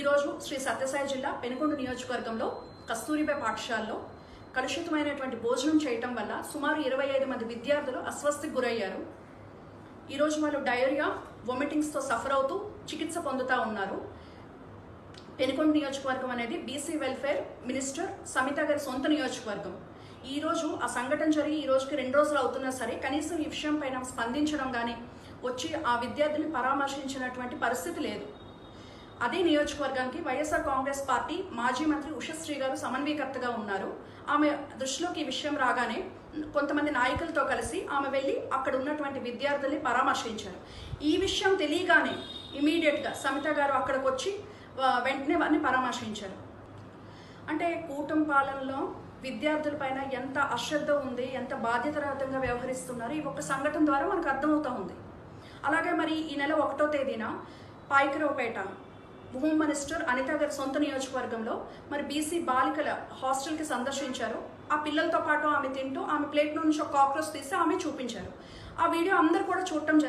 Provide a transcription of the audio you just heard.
ఈరోజు శ్రీ సత్యసాయి జిల్లా పెనుకొండ నియోజకవర్గంలో కస్తూరిబా పాఠశాలలో కలుషితమైనటువంటి భోజనం చేయటం వల్ల సుమారు ఇరవై ఐదు మంది విద్యార్థులు అస్వస్థకు గురయ్యారు. ఈరోజు వాళ్ళు డయోరియా వొమిటింగ్స్తో సఫర్ అవుతూ చికిత్స పొందుతూ ఉన్నారు. పెనుకొండ నియోజకవర్గం అనేది బీసీ వెల్ఫేర్ మినిస్టర్ సమిత గారి సొంత నియోజకవర్గం. ఈరోజు ఆ సంఘటన జరిగి ఈ రోజుకి రెండు రోజులు అవుతున్నా సరే కనీసం ఈ విషయం పైన స్పందించడం కానీ వచ్చి ఆ విద్యార్థిని పరామర్శించినటువంటి పరిస్థితి లేదు. అదే నియోజకవర్గానికి వైఎస్ఆర్ కాంగ్రెస్ పార్టీ మాజీ మంత్రి ఉషశ్రీ గారు సమన్వయకర్తగా ఉన్నారు. ఆమె దృష్టిలోకి ఈ విషయం రాగానే కొంతమంది నాయకులతో కలిసి ఆమె వెళ్ళి అక్కడ ఉన్నటువంటి విద్యార్థుల్ని పరామర్శించారు. ఈ విషయం తెలియగానే ఇమీడియట్గా సమిత గారు అక్కడికి వచ్చి వెంటనే వారిని పరామర్శించారు. అంటే కూటమి పాలనలో విద్యార్థుల పైన ఎంత అశ్రద్ధ ఉంది ఎంత బాధ్యతరహితంగా వ్యవహరిస్తున్నారు ఈ ఒక్క సంఘటన ద్వారా మనకు అర్థమవుతూ ఉంది. అలాగే మరి ఈ నెల ఒకటో తేదీన పాయికరావుపేట హోమ్ మినిస్టర్ అనిత గారి సొంత నియోజకవర్గంలో మరి బీసీ బాలికల హాస్టల్కి సందర్శించారు. ఆ పిల్లలతో పాటు ఆమె తింటూ ఆమె ప్లేట్ నుంచి ఒక కాక్రోచ్ తీసి ఆమె చూపించారు. ఆ వీడియో అందరు కూడా చూడటం జరిగింది.